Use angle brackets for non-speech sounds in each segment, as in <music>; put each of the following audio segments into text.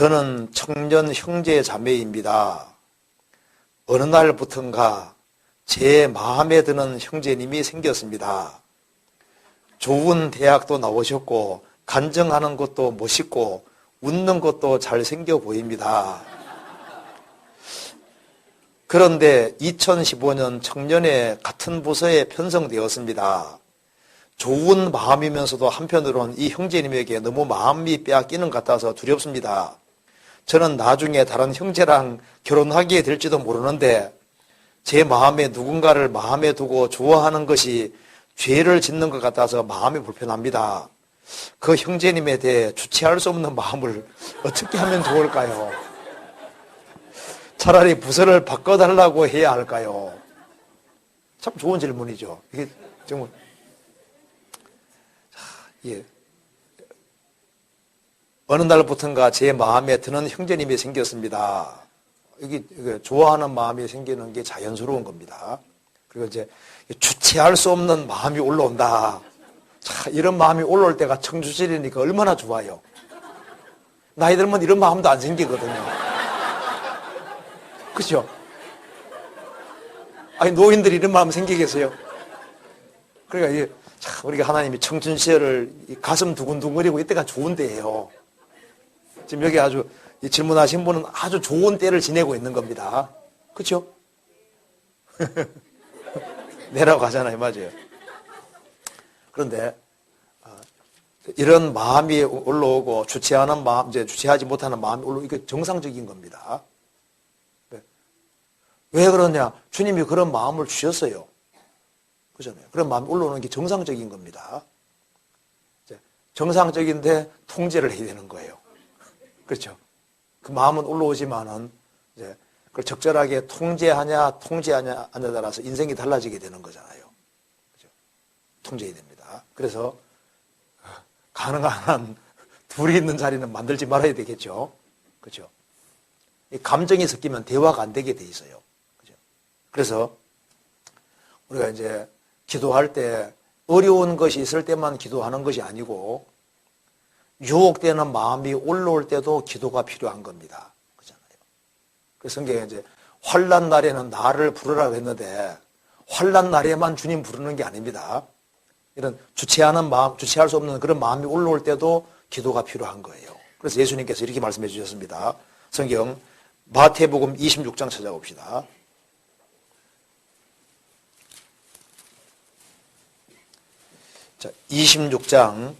저는 청년 형제 자매입니다. 어느 날부턴가 제 마음에 드는 형제님이 생겼습니다. 좋은 대학도 나오셨고, 간정하는 것도 멋있고, 웃는 것도 잘생겨 보입니다. 그런데 2015년 청년회 같은 부서에 편성되었습니다. 좋은 마음이면서도 한편으로는 이 형제님에게 너무 마음이 빼앗기는 것 같아서 두렵습니다. 저는 나중에 다른 형제랑 결혼하게 될지도 모르는데 제 마음에 누군가를 마음에 두고 좋아하는 것이 죄를 짓는 것 같아서 마음이 불편합니다. 그 형제님에 대해 주체할 수 없는 마음을 어떻게 하면 좋을까요? 차라리 부서를 바꿔달라고 해야 할까요? 참 좋은 질문이죠. 이게 정말 예. 어느 날부턴가 제 마음에 드는 형제님이 생겼습니다. 이게 좋아하는 마음이 생기는 게 자연스러운 겁니다. 그리고 이제 주체할 수 없는 마음이 올라온다. 자, 이런 마음이 올라올 때가 청주시이니까 얼마나 좋아요. 나이 들면 이런 마음도 안 생기거든요. 그죠? 아니, 노인들이 이런 마음 생기겠어요? 그러니까 이게 참 우리가 하나님이 청춘 시절을 가슴 두근두근거리고 이때가 좋은 때예요. 지금 여기 아주 질문하신 분은 아주 좋은 때를 지내고 있는 겁니다. 그렇죠? <laughs> 내라고 하잖아요. 맞아요. 그런데 어, 이런 마음이 올라오고 주체하는 마음, 이제 주체하지 못하는 마음이 올라오고 이게 정상적인 겁니다. 왜 그러냐? 주님이 그런 마음을 주셨어요. 그잖아요. 그런 마음이 올라오는 게 정상적인 겁니다. 정상적인데 통제를 해야 되는 거예요. 그렇죠. 그 마음은 올라오지만은 이제 그걸 적절하게 통제하냐, 통제하냐, 하냐에 따라서 인생이 달라지게 되는 거잖아요. 그렇죠. 통제해야 됩니다. 그래서 가능한 한 <laughs> 둘이 있는 자리는 만들지 말아야 되겠죠. 그렇죠. 감정이 섞이면 대화가 안 되게 돼 있어요. 그렇죠. 그래서 우리가 이제 기도할 때 어려운 것이 있을 때만 기도하는 것이 아니고 유혹되는 마음이 올라올 때도 기도가 필요한 겁니다. 그잖아요. 그래서 성경에 이제 환란 날에는 나를 부르라고 했는데 환란 날에만 주님 부르는 게 아닙니다. 이런 주체하는 마음, 주체할 수 없는 그런 마음이 올라올 때도 기도가 필요한 거예요. 그래서 예수님께서 이렇게 말씀해 주셨습니다. 성경 마태복음 26장 찾아봅시다. 자, 26장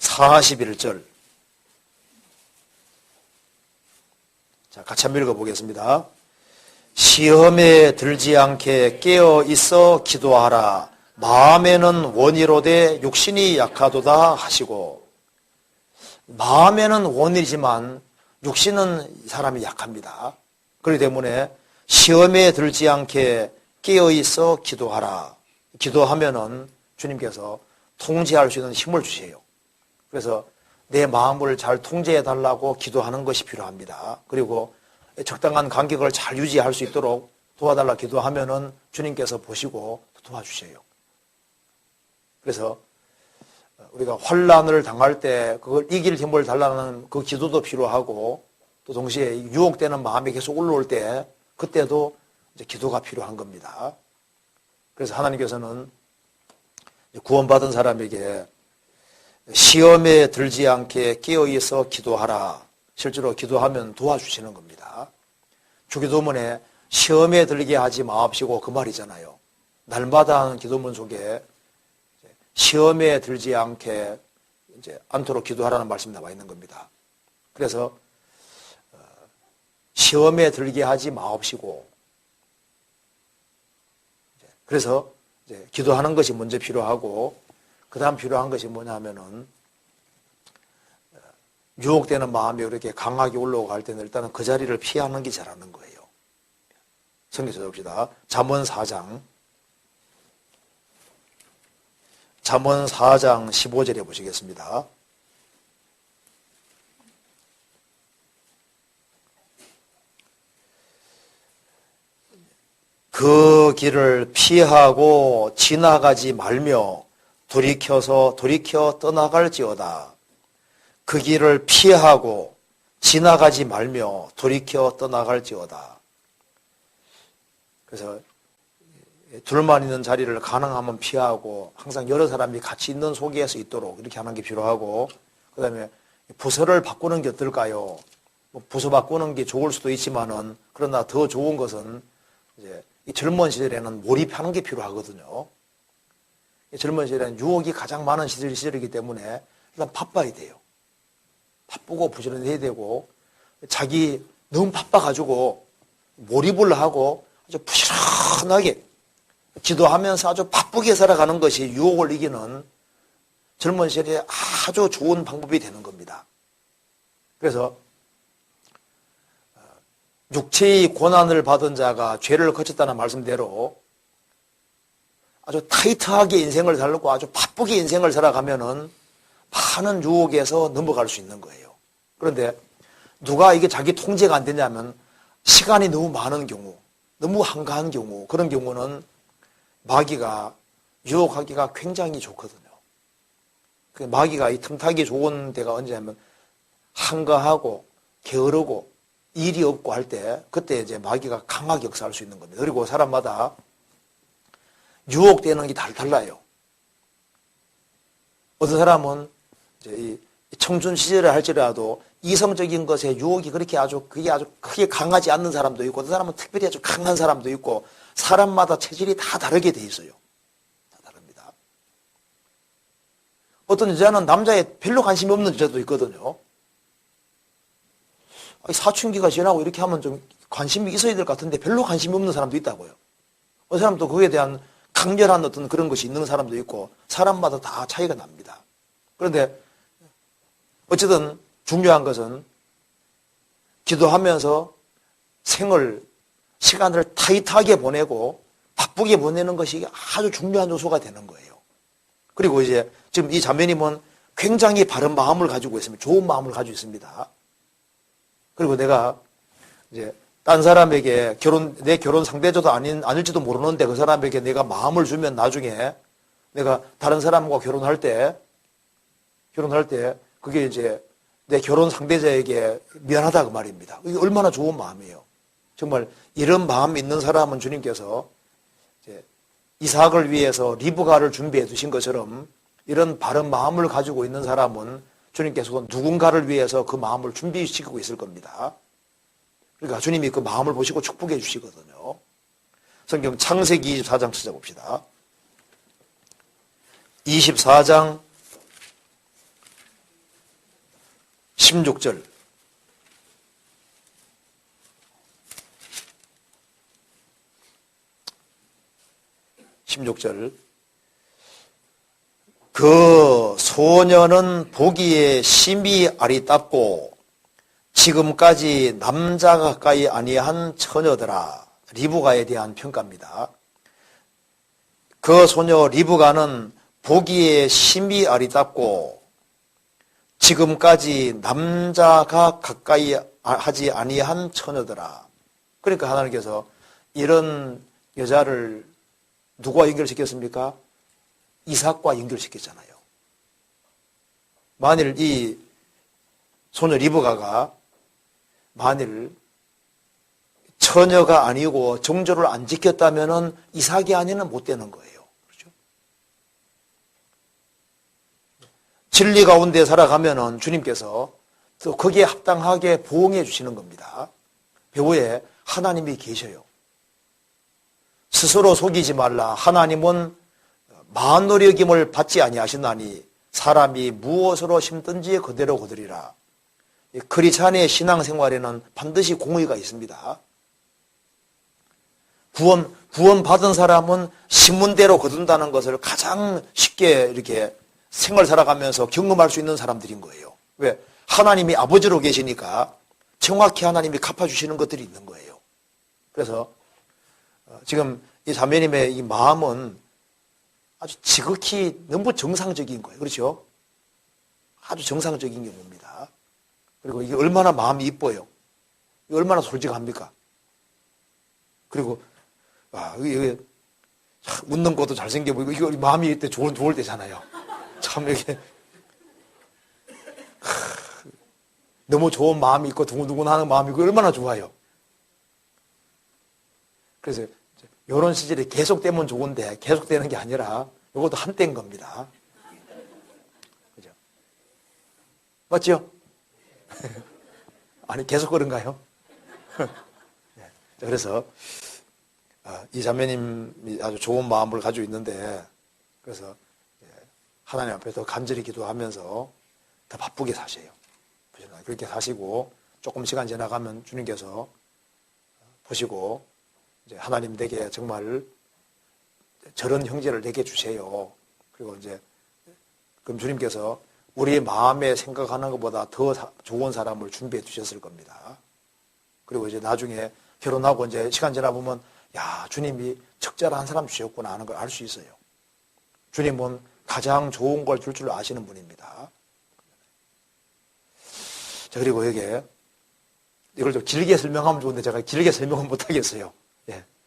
41절. 자, 같이 한번 읽어보겠습니다. 시험에 들지 않게 깨어 있어 기도하라. 마음에는 원이로되 육신이 약하도다 하시고 마음에는 원이지만 육신은 사람이 약합니다. 그렇기 때문에 시험에 들지 않게 깨어 있어 기도하라. 기도하면은 주님께서 통제할 수 있는 힘을 주세요. 그래서 내 마음을 잘 통제해 달라고 기도하는 것이 필요합니다. 그리고 적당한 간격을 잘 유지할 수 있도록 도와달라 기도하면은 주님께서 보시고 도와주세요. 그래서 우리가 환란을 당할 때 그걸 이길 힘을 달라는 그 기도도 필요하고 또 동시에 유혹되는 마음이 계속 올라올 때 그때도 이제 기도가 필요한 겁니다. 그래서 하나님께서는 구원받은 사람에게 시험에 들지 않게 깨어 있어 기도하라. 실제로 기도하면 도와주시는 겁니다. 주기도문에 시험에 들게 하지 마옵시고 그 말이잖아요. 날마다 하는 기도문 속에 시험에 들지 않게 이제 않도록 기도하라는 말씀이 나와 있는 겁니다. 그래서 어, 시험에 들게 하지 마옵시고 그래서 기도하는 것이 먼저 필요하고 그 다음 필요한 것이 뭐냐면은 유혹되는 마음이 그렇게 강하게 할 때는 일단은 그 자리를 피하는 게 잘하는 거예요. 성경 찾아봅시다. 잠언 4장 잠언 4장 15절에 보시겠습니다. 그 길을 피하고 지나가지 말며 돌이켜서 돌이켜 떠나갈지어다. 그 길을 피하고 지나가지 말며 돌이켜 떠나갈지어다. 그래서 둘만 있는 자리를 가능하면 피하고 항상 여러 사람이 같이 있는 속에서 있도록 이렇게 하는 게 필요하고 그 다음에 부서를 바꾸는 게 어떨까요? 뭐 부서 바꾸는 게 좋을 수도 있지만은 그러나 더 좋은 것은 이제 이 젊은 시절에는 몰입하는 게 필요하거든요. 이 젊은 시절에는 유혹이 가장 많은 시절, 시절이기 때문에 일단 바빠야 돼요. 바쁘고 부지런해야 되고 자기 너무 바빠가지고 몰입을 하고 아주 부지런하게 기도하면서 아주 바쁘게 살아가는 것이 유혹을 이기는 젊은 시절에 아주 좋은 방법이 되는 겁니다. 그래서 어, 육체의 고난을 받은 자가 죄를 거쳤다는 말씀대로 아주 타이트하게 인생을 살고 아주 바쁘게 인생을 살아가면은 많은 유혹에서 넘어갈 수 있는 거예요. 그런데 누가 이게 자기 통제가 안 되냐면 시간이 너무 많은 경우, 너무 한가한 경우, 그런 경우는 마귀가 유혹하기가 굉장히 좋거든요. 그 마귀가 이 틈타기 좋은 데가 언제냐면 한가하고 게으르고 일이 없고 할 때 그때 이제 마귀가 강하게 역사할 수 있는 겁니다. 그리고 사람마다 유혹되는 게 다 달라요. 어떤 사람은 이제 이 청춘 시절에 할지라도 이성적인 것에 유혹이 그렇게 아주 그게 아주 크게 강하지 않는 사람도 있고 어떤 사람은 특별히 아주 강한 사람도 있고 사람마다 체질이 다 다르게 돼 있어요. 다 다릅니다. 어떤 여자는 남자에 별로 관심이 없는 여자도 있거든요. 사춘기가 지나고 이렇게 하면 좀 관심이 있어야 될 것 같은데 별로 관심이 없는 사람도 있다고요. 어떤 사람도 그에 대한 강렬한 어떤 그런 것이 있는 사람도 있고 사람마다 다 차이가 납니다. 그런데 어쨌든 중요한 것은 기도하면서 생을 시간을 타이트하게 보내고 바쁘게 보내는 것이 아주 중요한 요소가 되는 거예요. 그리고 이제 지금 이 자매님은 굉장히 바른 마음을 가지고 있습니다. 좋은 마음을 가지고 있습니다. 그리고 내가 이제 딴 사람에게 결혼, 내 결혼 상대자도 아닌, 아닐지도 모르는데 그 사람에게 내가 마음을 주면 나중에 내가 다른 사람과 결혼할 때, 결혼할 때 그게 이제 내 결혼 상대자에게 미안하다 그 말입니다. 이게 얼마나 좋은 마음이에요. 정말 이런 마음 있는 사람은 주님께서 이삭을 위해서 리브가를 준비해 두신 것처럼 이런 바른 마음을 가지고 있는 사람은 주님께서 누군가를 위해서 그 마음을 준비시키고 있을 겁니다. 그러니까 주님이 그 마음을 보시고 축복해 주시거든요. 성경 창세기 24장 찾아봅시다. 24장 16절 16절 그 소녀는 보기에 심히 아리답고 지금까지 남자 가까이 아니한 처녀더라. 리브가에 대한 평가입니다. 그 소녀 리브가는 보기에 심히 아리답고 지금까지 남자가 가까이 하지 아니한 처녀더라. 그러니까 하나님께서 이런 여자를 누구와 연결시켰습니까? 이삭과 연결시켰잖아요. 만일 이 소녀 리브가가 만일 처녀가 아니고 정조를 안 지켰다면 이삭이 아니면 못 되는 거예요. 그렇죠? 진리 가운데 살아가면은 주님께서 또 거기에 합당하게 보응해 주시는 겁니다. 배후에 하나님이 계셔요. 스스로 속이지 말라. 하나님은 만노력임을 받지 아니하시나니 사람이 무엇으로 심든지 그대로 거두리라. 크리찬의 신앙생활에는 반드시 공의가 있습니다. 구원, 구원 받은 사람은 신문대로 거둔다는 것을 가장 쉽게 이렇게 생활 살아가면서 경험할 수 있는 사람들인 거예요. 왜? 하나님이 아버지로 계시니까 정확히 하나님이 갚아주시는 것들이 있는 거예요. 그래서 어, 지금 이 자매님의 이 마음은 아주 지극히 너무 정상적인 거예요. 그렇죠? 아주 정상적인 경우입니다. 그리고 이게 얼마나 마음이 이뻐요. 얼마나 솔직합니까? 그리고, 아, 이게, 웃는 것도 잘생겨 보이고, 이거 마음이 때 좋을, 좋을 때잖아요. 참, 이게. 너무 좋은 마음이 있고 두근두근하는 마음이 있고 얼마나 좋아요. 그래서 이런 시절이 계속되면 좋은데 계속되는 게 아니라 이것도 한때인 겁니다. 그죠? 맞죠? <laughs> 아니 계속 그런가요? 네. <laughs> 자, 그래서 아, 이 자매님이 아주 좋은 마음을 가지고 있는데 그래서 예, 하나님 앞에 더 간절히 기도하면서 더 바쁘게 사세요. 부지런하게 그렇게 사시고 조금 시간 지나가면 주님께서 보시고 이제 하나님 내게 정말 저런 형제를 내게 주세요. 그리고 이제 그럼 주님께서 우리의 마음에 생각하는 것보다 더 사- 좋은 사람을 준비해 주셨을 겁니다. 그리고 이제 나중에 결혼하고 이제 시간 지나 보면 야 주님이 적절한 사람 주셨구나 하는 걸 알 수 있어요. 주님은 가장 좋은 걸 줄 줄 아시는 분입니다. 자 그리고 여기에 이걸 좀 길게 설명하면 좋은데 제가 길게 설명은 못 하겠어요.